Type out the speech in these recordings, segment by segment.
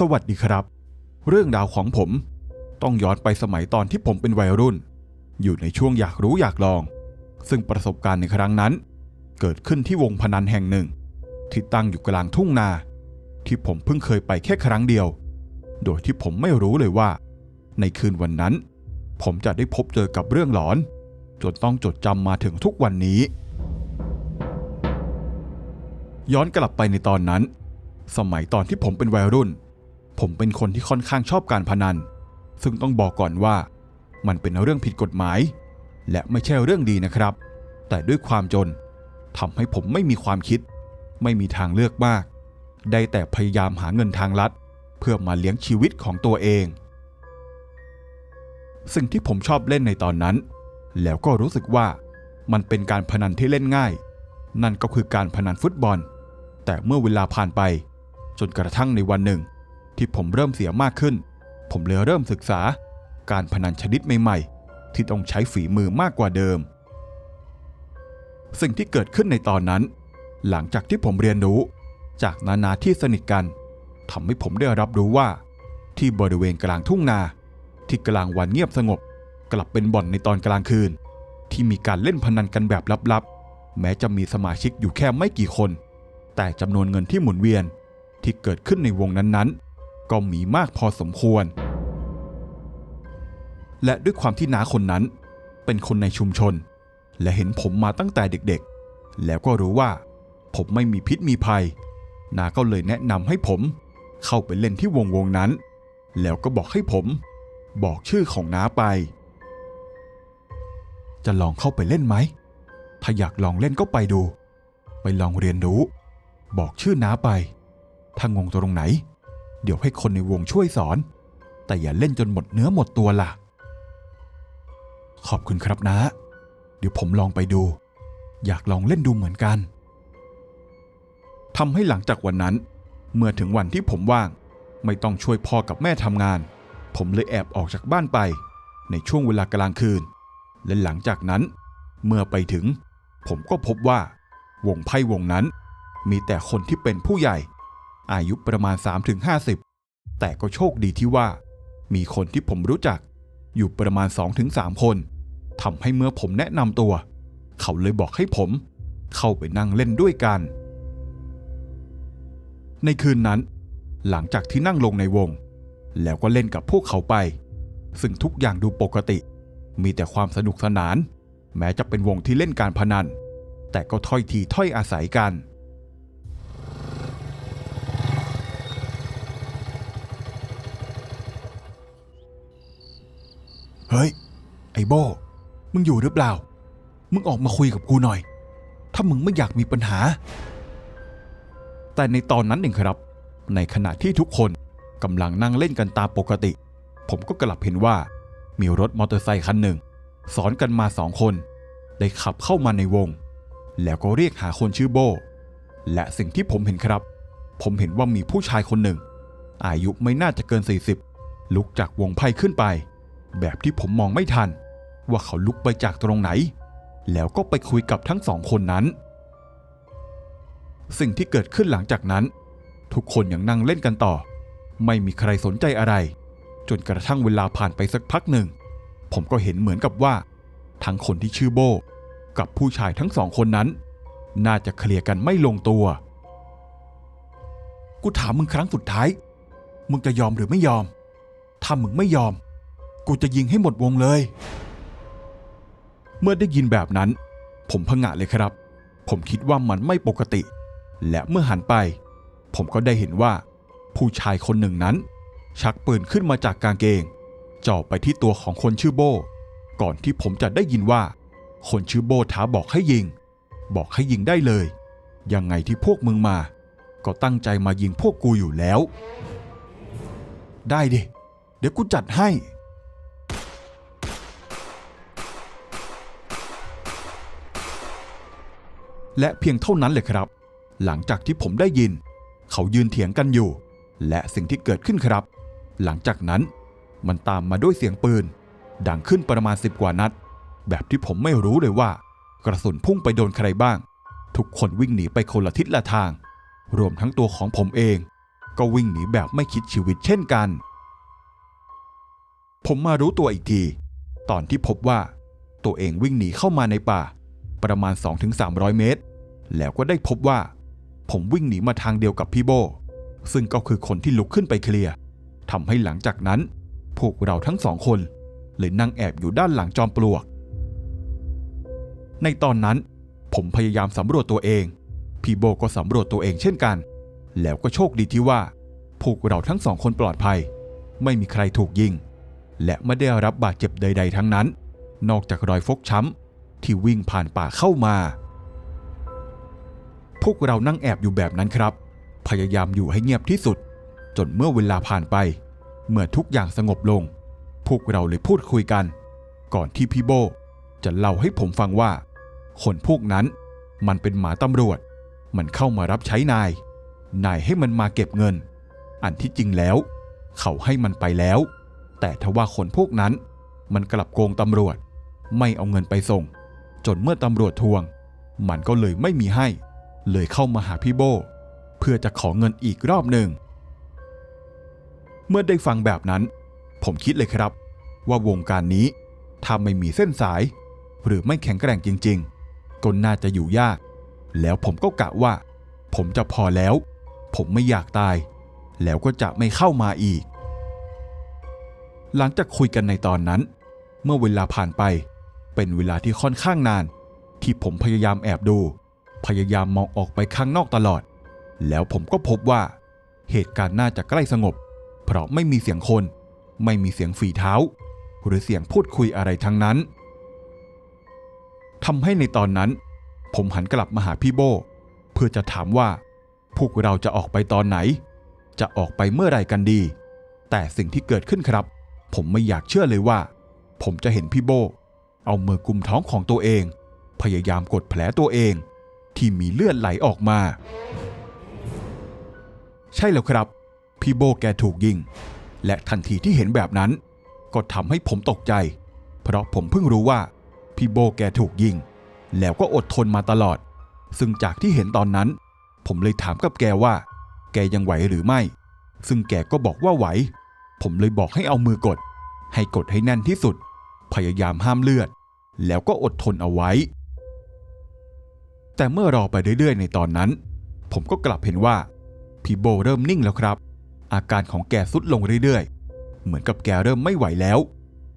สวัสดีครับ เรื่องราวของผม ต้องย้อนไปสมัยตอนที่ผมเป็นวัยรุ่น อยู่ในช่วงอยากรู้อยากลอง ซึ่งประสบการณ์ในครั้งนั้น เกิดขึ้นที่วงพนันแห่งหนึ่ง ที่ตั้งอยู่กลางทุ่งนา ที่ผมเพิ่งเคยไปแค่ครั้งเดียว โดยที่ผมไม่รู้เลยว่า ในคืนวันนั้น ผมจะได้พบเจอกับเรื่องหลอนจนต้องจดจำมาถึงทุกวันนี้ ย้อนกลับไปในตอนนั้น สมัยตอนที่ผมเป็นวัยรุ่น ผมเป็นคนที่ค่อนข้างชอบการพนัน ซึ่งต้องบอกก่อนว่ามันเป็นเรื่องผิดกฎหมาย และไม่ใช่เรื่องดีนะครับ แต่ด้วยความจนทำให้ผมไม่มีความคิด ไม่มีทางเลือกมาก ได้แต่พยายามหาเงินทางลัด เพื่อมาเลี้ยงชีวิตของตัวเอง สิ่งที่ผมชอบเล่นในตอนนั้น แล้วก็รู้สึกว่ามันเป็นการพนันที่เล่นง่าย นั่นก็คือการพนันฟุตบอล แต่เมื่อเวลาผ่านไป จนกระทั่งในวันหนึ่ง ที่ผมเริ่มเสียมากขึ้น ผมเลยเริ่มศึกษา การพนันชนิดใหม่ๆ ที่ต้องใช้ฝีมือมากกว่าเดิม สิ่งที่เกิดขึ้นในตอนนั้น หลังจากที่ผมเรียนรู้ จากนานาที่สนิทกันทำให้ผมได้รับรู้ว่า ที่บริเวณกลางทุ่งนา ที่กลางวันเงียบสงบ กลับเป็นบ่อนในตอนกลางคืน ที่มีการเล่นพนันกันแบบลับๆ แม้จะมีสมาชิกอยู่แค่ไม่กี่คน แต่จำนวนเงินที่หมุนเวียนที่เกิดขึ้นในวงนั้นๆ ก็มีมากพอสมควร และด้วยความที่น้าคนนั้น เป็นคนในชุมชน และเห็นผมมาตั้งแต่เด็กๆ แล้วก็รู้ว่า ผมไม่มีพิษมีภัยนาก็เลยแนะนำให้ผม เข้าไปเล่นที่วงวงนั้น แล้วก็บอกให้ผม บอกชื่อของน้าไป จะลองเข้าไปเล่นไหม ถ้าอยากลองเล่นก็ไปดู ไปลองเรียนรู้ บอกชื่อน้าไป ถ้างงตรงไหน เดี๋ยวให้คนในวงช่วยสอน แต่อย่าเล่นจนหมดเนื้อหมดตัวล่ะ ขอบคุณครับนะ เดี๋ยวผมลองไปดู อยากลองเล่นดูเหมือนกันทำให้หลังจากวันนั้น เมื่อถึงวันที่ผมว่าง ไม่ต้องช่วยพ่อกับแม่ทำงาน ผมเลยแอบออกจากบ้านไป ในช่วงเวลากลางคืน และหลังจากนั้น เมื่อไปถึง ผมก็พบว่า วงไพ่วงนั้น มีแต่คนที่เป็นผู้ใหญ่ อายุประมาณ 3-50 แต่ก็โชคดีที่ว่า มีคนที่ผมรู้จัก อยู่ประมาณ 2-3 คนทำให้เมื่อผมแนะนำตัว เขาเลยบอกให้ผม เข้าไปนั่งเล่นด้วยกัน ในคืนนั้น หลังจากที่นั่งลงในวง แล้วก็เล่นกับพวกเขาไป ซึ่งทุกอย่างดูปกติ มีแต่ความสนุกสนาน แม้จะเป็นวงที่เล่นการพนัน แต่ก็ถ้อยทีถ้อยอาศัยกัน เฮ้ย ไอ้โบมึงอยู่หรือเปล่า มึงออกมาคุยกับกูหน่อย ถ้ามึงไม่อยากมีปัญหา แต่ในตอนนั้นเองครับ ในขณะที่ทุกคนกำลังนั่งเล่นกันตามปกติ ผมก็กลับเห็นว่า มีรถมอเตอร์ไซคันหนึ่งซ้อนกันมาสองคน ได้ขับเข้ามาในวง แล้วก็เรียกหาคนชื่อโบ และสิ่งที่ผมเห็นครับ ผมเห็นว่ามีผู้ชายคนหนึ่ง อายุไม่น่าจะเกิน 40 ลุกจากวงไพ่ขึ้นไป แบบที่ผมมองไม่ทัน ว่าเขาลุกไปจากตรงไหน แล้วก็ไปคุยกับทั้งสองคนนั้น สิ่งที่เกิดขึ้นหลังจากนั้น ทุกคนยังนั่งเล่นกันต่อ ไม่มีใครสนใจอะไร จนกระทั่งเวลาผ่านไปสักพักหนึ่ง ผมก็เห็นเหมือนกับว่า ทั้งคนที่ชื่อโบ กับผู้ชายทั้งสองคนนั้น น่าจะเคลียร์กันไม่ลงตัว กูถามมึงครั้งสุดท้าย มึงจะยอมหรือไม่ยอมถ้ามึงไม่ยอม กูจะยิงให้หมดวงเลย เมื่อได้ยินแบบนั้น ผมพงะเลยครับ ผมคิดว่ามันไม่ปกติ และเมื่อหันไป ผมก็ได้เห็นว่า ผู้ชายคนหนึ่งนั้น ชักปืนขึ้นมาจากกางเกงจ่อไปที่ตัวของคนชื่อโบ ก่อนที่ผมจะได้ยินว่า คนชื่อโบท้าบอกให้ยิง บอกให้ยิงได้เลย ยังไงที่พวกมึงมา ก็ตั้งใจมายิงพวกกูอยู่แล้ว ได้ดิ เดี๋ยวกูจัดให้ และเพียงเท่านั้นเลยครับ หลังจากที่ผมได้ยิน เขายืนเถียงกันอยู่ และสิ่งที่เกิดขึ้นครับ หลังจากนั้นมันตามมาด้วยเสียงปืน ดังขึ้นประมาณสิบกว่านัด แบบที่ผมไม่รู้เลยว่า กระสุนพุ่งไปโดนใครบ้าง ทุกคนวิ่งหนีไปคนละทิศละทาง รวมทั้งตัวของผมเอง ก็วิ่งหนีแบบไม่คิดชีวิตเช่นกัน ผมมารู้ตัวอีกที ตอนที่พบว่า ตัวเองวิ่งหนีเข้ามาในป่า ประมาณ 2-300 เมตร แล้วก็ได้พบว่า ผมวิ่งหนีมาทางเดียวกับพี่โบ ซึ่งก็คือคนที่ลุกขึ้นไปเคลียร์ทำให้หลังจากนั้น พวกเราทั้งสองคนเลยนั่งแอบอยู่ด้านหลังจอมปลวก ในตอนนั้น ผมพยายามสำรวจตัวเอง พี่โบก็สำรวจตัวเองเช่นกัน แล้วก็โชคดีที่ว่า พวกเราทั้งสองคนปลอดภัย ไม่มีใครถูกยิง และไม่ได้รับบาดเจ็บใด ๆ ทั้งนั้น นอกจากรอยฟกช้ำ ที่วิ่งผ่านป่าเข้ามา พวกเรานั่งแอบอยู่แบบนั้นครับ พยายามอยู่ให้เงียบที่สุด จนเมื่อเวลาผ่านไป เมื่อทุกอย่างสงบลง พวกเราเลยพูดคุยกัน ก่อนที่พี่โบจะเล่าให้ผมฟังว่า คนพวกนั้นมันเป็นหมาตำรวจ มันเข้ามารับใช้นาย นายให้มันมาเก็บเงิน อันที่จริงแล้ว เขาให้มันไปแล้ว แต่ทว่าคนพวกนั้น มันกลับโกงตำรวจ ไม่เอาเงินไปส่ง จนเมื่อตำรวจทวง มันก็เลยไม่มีให้ เลยเข้ามาหาพี่โบ เพื่อจะขอเงินอีกรอบหนึ่ง เมื่อได้ฟังแบบนั้น ผมคิดเลยครับ ว่าวงการนี้ถ้าไม่มีเส้นสาย หรือไม่แข็งแกร่งจริง ๆ ก็น่าจะอยู่ยาก แล้วผมก็กะว่า ผมจะพอแล้ว ผมไม่อยากตาย แล้วก็จะไม่เข้ามาอีก หลังจากคุยกันในตอนนั้น เมื่อเวลาผ่านไป เป็นเวลาที่ค่อนข้างนาน ที่ผมพยายามแอบดู พยายามมองออกไปข้างนอกตลอด แล้วผมก็พบว่า เหตุการณ์น่าจะใกล้สงบ เพราะไม่มีเสียงคน ไม่มีเสียงฝีเท้า หรือเสียงพูดคุยอะไรทั้งนั้นทำให้ในตอนนั้น ผมหันกลับมาหาพี่โบ เพื่อจะถามว่า พวกเราจะออกไปตอนไหน จะออกไปเมื่อไรกันดี แต่สิ่งที่เกิดขึ้นครับ ผมไม่อยากเชื่อเลยว่า ผมจะเห็นพี่โบ เอามือกุมท้องของตัวเอง พยายามกดแผลตัวเอง ที่มีเลือดไหลออกมา ใช่แล้วครับ พี่โบแกถูกยิง และทันทีที่เห็นแบบนั้น ก็ทำให้ผมตกใจ เพราะผมเพิ่งรู้ว่า พี่โบแกถูกยิง แล้วก็อดทนมาตลอด ซึ่งจากที่เห็นตอนนั้น ผมเลยถามกับแกว่า แกยังไหวหรือไม่ ซึ่งแกก็บอกว่าไหว ผมเลยบอกให้เอามือกด ให้กดให้แน่นที่สุด พยายามห้ามเลือด แล้วก็อดทนเอาไว้ แต่เมื่อรอไปเรื่อยๆ ในตอนนั้น ผมก็กลับเห็นว่าพี่โบเริ่มนิ่งแล้วครับ อาการของแกสุดลงเรื่อยๆ เหมือนกับแกเริ่มไม่ไหวแล้ว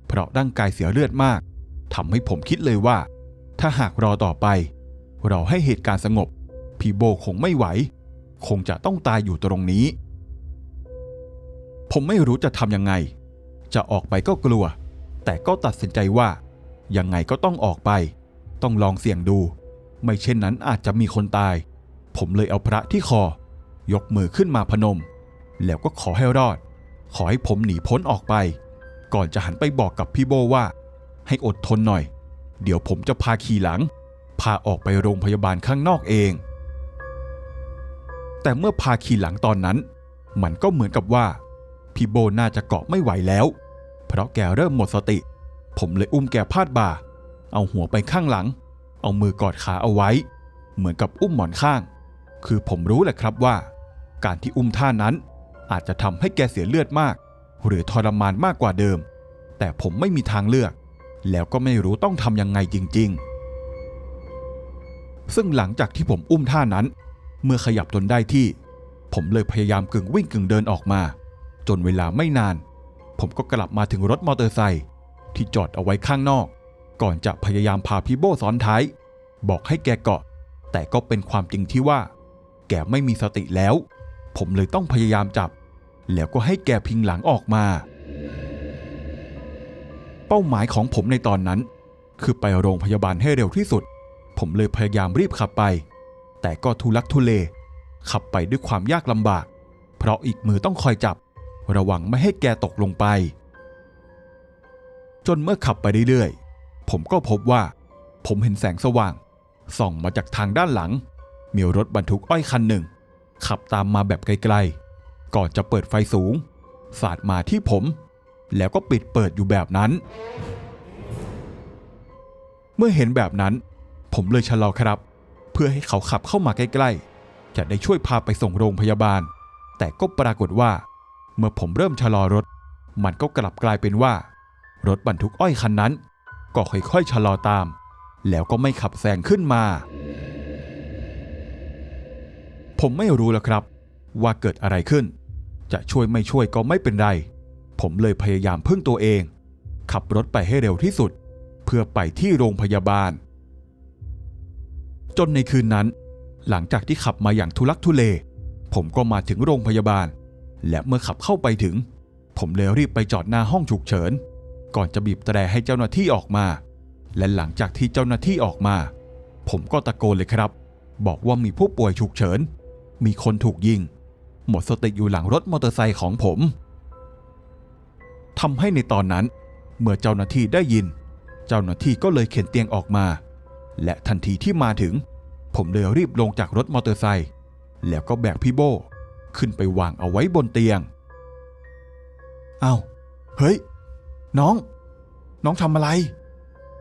เพราะร่างกายเสียเลือดมากทำให้ผมคิดเลยว่า ถ้าหากรอต่อไป เราให้เหตุการณ์สงบ พี่โบคงไม่ไหว คงจะต้องตายอยู่ตรงนี้ ผมไม่รู้จะทำยังไง จะออกไปก็กลัว แต่ก็ตัดสินใจว่า ยังไงก็ต้องออกไป ต้องลองเสี่ยงดู ไม่เช่นนั้นอาจจะมีคนตาย ผมเลยเอาพระที่คอ ยกมือขึ้นมาพนม แล้วก็ขอให้รอด ขอให้ผมหนีพ้นออกไป ก่อนจะหันไปบอกกับพี่โบว่า ให้อดทนหน่อย เดี๋ยวผมจะพาขี่หลัง พาออกไปโรงพยาบาลข้างนอกเอง แต่เมื่อพาขี่หลังตอนนั้น มันก็เหมือนกับว่าพี่โบน่าจะเกาะไม่ไหวแล้ว เพราะแกเริ่มหมดสติ ผมเลยอุ้มแกพาดบ่า เอาหัวไปข้างหลัง เอามือกอดขาเอาไว้ เหมือนกับอุ้มหมอนข้าง คือผมรู้แหละครับว่า การที่อุ้มท่านั้นอาจจะทำให้แกเสียเลือดมาก หรือทรมานมากกว่าเดิม แต่ผมไม่มีทางเลือก แล้วก็ไม่รู้ต้องทำยังไงจริง ๆ ซึ่งหลังจากที่ผมอุ้มท่านั้น เมื่อขยับจนได้ที่ ผมเลยพยายามกึ่งวิ่งกึ่งเดินออกมา จนเวลาไม่นาน ผมก็กลับมาถึงรถมอเตอร์ไซค์ ที่จอดเอาไว้ข้างนอก ก่อนจะพยายามพาพี่โบซ้อนท้าย บอกให้แกเกาะ แต่ก็เป็นความจริงที่ว่า แกไม่มีสติแล้ว ผมเลยต้องพยายามจับ แล้วก็ให้แกพิงหลังออกมา เป้าหมายของผมในตอนนั้น คือไปโรงพยาบาลให้เร็วที่สุด ผมเลยพยายามรีบขับไป แต่ก็ทุลักทุเล ขับไปด้วยความยากลำบาก เพราะอีกมือต้องคอยจับ ระวังไม่ให้แกตกลงไป จนเมื่อขับไปเรื่อยๆ ผมก็พบว่า ผมเห็นแสงสว่าง ส่องมาจากทางด้านหลัง มีรถบรรทุกอ้อยคันหนึ่ง ขับตามมาแบบไกลๆ ก่อนจะเปิดไฟสูง สาดมาที่ผม แล้วก็ปิดเปิดอยู่แบบนั้น เมื่อเห็นแบบนั้น ผมเลยชะลอครับ เพื่อให้เขาขับเข้ามาใกล้ๆ จะได้ช่วยพาไปส่งโรงพยาบาล แต่ก็ปรากฏว่า เมื่อผมเริ่มชะลอรถ มันก็กลับกลายเป็นว่า รถบรรทุกอ้อยคันนั้น ก็ค่อยๆชะลอตาม แล้วก็ไม่ขับแซงขึ้นมา ผมไม่รู้แล้วครับ ว่าเกิดอะไรขึ้น จะช่วยไม่ช่วยก็ไม่เป็นไร ผมเลยพยายามพึ่งตัวเอง ขับรถไปให้เร็วที่สุด เพื่อไปที่โรงพยาบาล จนในคืนนั้น หลังจากที่ขับมาอย่างทุลักทุเล ผมก็มาถึงโรงพยาบาล และเมื่อขับเข้าไปถึง ผมเลยรีบไปจอดหน้าห้องฉุกเฉิน ก่อนจะบีบแตรให้เจ้าหน้าที่ออกมา และหลังจากที่เจ้าหน้าที่ออกมา ผมก็ตะโกนเลยครับ บอกว่ามีผู้ป่วยฉุกเฉิน มีคนถูกยิง หมดสติอยู่หลังรถมอเตอร์ไซค์ของผมทำให้ในตอนนั้น เมื่อเจ้าหน้าที่ได้ยิน เจ้าหน้าที่ก็เลยเข็นเตียงออกมา และทันทีที่มาถึง ผมเลยรีบลงจากรถมอเตอร์ไซค์แล้วก็แบกพี่โบขึ้นไปวางเอาไว้บนเตียง เอา้า เฮ้ย น้อง น้องทำอะไร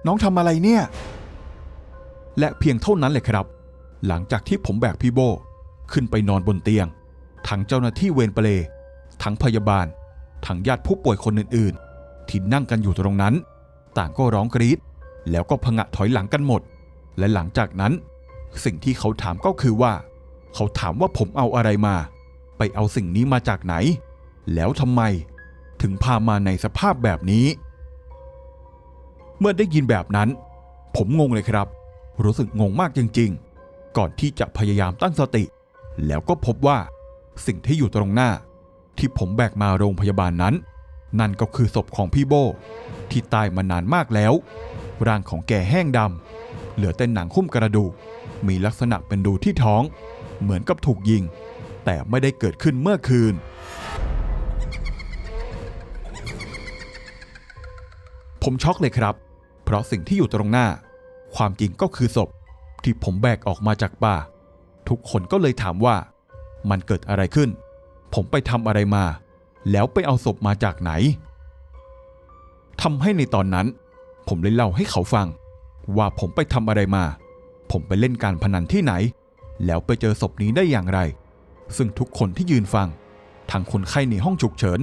น้องทำอะไรเนี่ย และเพียงเท่านั้นเลยครับ หลังจากที่ผมแบกพี่โบ ขึ้นไปนอนบนเตียง ทั้งเจ้าหน้าที่เวรเปรทั้งพยาบาล ทั้งญาติผู้ป่วยคนอื่นๆ ที่นั่งกันอยู่ตรงนั้น ต่างก็ร้องกรีด แล้วก็พงะถอยหลังกันหมด และหลังจากนั้น สิ่งที่เขาถามก็คือว่า เขาถามว่าผมเอาอะไรมา ไปเอาสิ่งนี้มาจากไหน แล้วทำไม ถึงพามาในสภาพแบบนี้ เมื่อได้ยินแบบนั้น ผมงงเลยครับ รู้สึกงงมากจริง ๆ ก่อนที่จะพยายามตั้งสติ แล้วก็พบว่าสิ่งที่อยู่ตรงหน้า ที่ผมแบกมาโรงพยาบาลนั้น นั่นก็คือศพของพี่โบ ที่ตายมานานมากแล้ว ร่างของแกแห้งดำเหลือแต่หนังหุ้มกระดูกมีลักษณะเป็นรูที่ท้อง เหมือนกับถูกยิง แต่ไม่ได้เกิดขึ้นเมื่อคืน ผมช็อกเลยครับ เพราะสิ่งที่อยู่ตรงหน้า ความจริงก็คือศพที่ผมแบกออกมาจากป่า ทุกคนก็เลยถามว่า มันเกิดอะไรขึ้น ผมไปทำอะไรมา แล้วไปเอาศพมาจากไหนทำให้ในตอนนั้น ผมเลยเล่าให้เขาฟัง ว่าผมไปทำอะไรมา ผมไปเล่นการพนันที่ไหน แล้วไปเจอศพนี้ได้อย่างไร ซึ่งทุกคนที่ยืนฟัง ทั้งคนไข้ในห้องฉุกเฉิน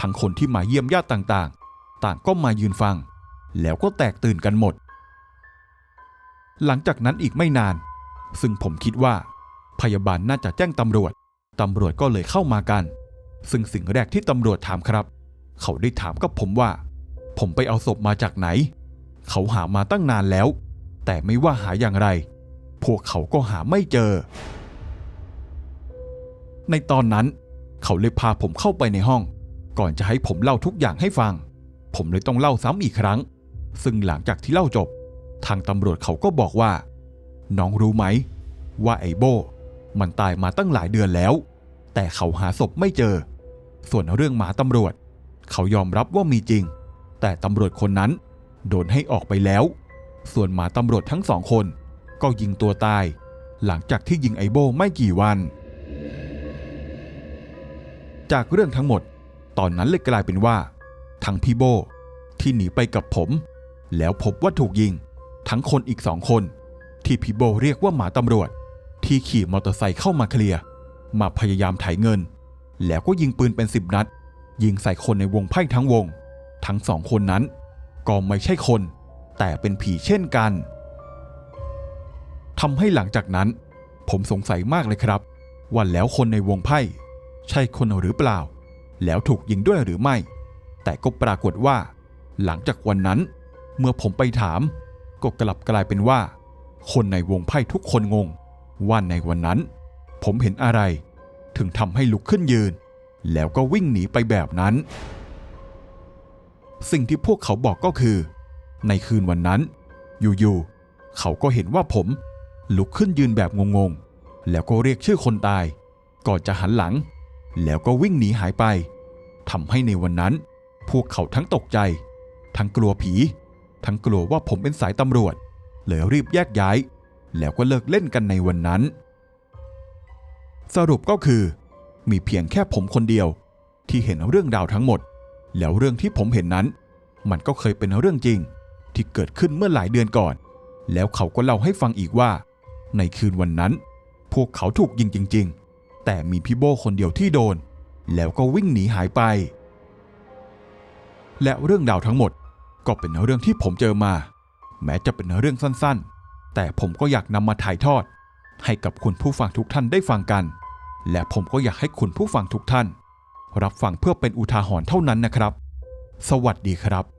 ทั้งคนที่มาเยี่ยมญาติต่าง ต่างก็มายืนฟัง แล้วก็แตกตื่นกันหมด หลังจากนั้นอีกไม่นาน ซึ่งผมคิดว่า พยาบาลน่าจะแจ้งตำรวจ ตำรวจก็เลยเข้ามากัน ซึ่งสิ่งแรกที่ตำรวจถามครับ เขาได้ถามกับผมว่า ผมไปเอาศพมาจากไหน เขาหามาตั้งนานแล้ว แต่ไม่ว่าหาอย่างไร พวกเขาก็หาไม่เจอ ในตอนนั้น เขาเลยพาผมเข้าไปในห้อง ก่อนจะให้ผมเล่าทุกอย่างให้ฟัง ผมเลยต้องเล่าซ้ำอีกครั้ง ซึ่งหลังจากที่เล่าจบ ทางตำรวจเขาก็บอกว่า น้องรู้ไหม ว่าไอโบ มันตายมาตั้งหลายเดือนแล้ว แต่เขาหาศพไม่เจอ ส่วนเรื่องหมาตำรวจ เขายอมรับว่ามีจริง แต่ตำรวจคนนั้น โดนให้ออกไปแล้ว ส่วนหมาตำรวจทั้งสองคน ก็ยิงตัวตาย หลังจากที่ยิงไอโบไม่กี่วัน จากเรื่องทั้งหมด ตอนนั้นเลยกลายเป็นว่า ทั้งพี่โบที่หนีไปกับผม แล้วพบว่าถูกยิง ทั้งคนอีกสองคน ที่พี่โบเรียกว่าหมาตำรวจ ที่ขี่มอเตอร์ไซค์เข้ามาเคลียร์มาพยายามไถเงิน แล้วก็ยิงปืนเป็นสิบนัด ยิงใส่คนในวงไพ่ทั้งวง ทั้งสองคนนั้น ก็ไม่ใช่คน แต่เป็นผีเช่นกันทำให้หลังจากนั้น ผมสงสัยมากเลยครับ ว่าแล้วคนในวงไพ่ ใช่คนหรือเปล่า แล้วถูกยิงด้วยหรือไม่ แต่ก็ปรากฏว่า หลังจากวันนั้น เมื่อผมไปถาม ก็กลับกลายเป็นว่า คนในวงไพ่ทุกคนงง ว่าในวันนั้น ผมเห็นอะไร ถึงทำให้ลุกขึ้นยืน แล้วก็วิ่งหนีไปแบบนั้น สิ่งที่พวกเขาบอกก็คือ ในคืนวันนั้น อยู่ๆเขาก็เห็นว่าผม ลุกขึ้นยืนแบบงงๆแล้วก็เรียกชื่อคนตาย ก่อนจะหันหลัง แล้วก็วิ่งหนีหายไปทำให้ในวันนั้น พวกเขาทั้งตกใจ ทั้งกลัวผี ทั้งกลัวว่าผมเป็นสายตำรวจ เลยรีบแยกย้าย แล้วก็เลิกเล่นกันในวันนั้น สรุปก็คือ มีเพียงแค่ผมคนเดียว ที่เห็นเรื่องราวทั้งหมด แล้วเรื่องที่ผมเห็นนั้น มันก็เคยเป็นเรื่องจริง ที่เกิดขึ้นเมื่อหลายเดือนก่อน แล้วเขาก็เล่าให้ฟังอีกว่า ในคืนวันนั้น พวกเขาถูกยิงจริง ๆ แต่มีพี่โบคนเดียวที่โดน แล้วก็วิ่งหนีหายไป และเรื่องราวทั้งหมด ก็เป็นเรื่องที่ผมเจอมา แม้จะเป็นเรื่องสั้นๆ แต่ผมก็อยากนำมาถ่ายทอด ให้กับคุณผู้ฟังทุกท่านได้ฟังกัน และผมก็อยากให้คุณผู้ฟังทุกท่าน รับฟังเพื่อเป็นอุทาหรณ์เท่านั้นนะครับ สวัสดีครับ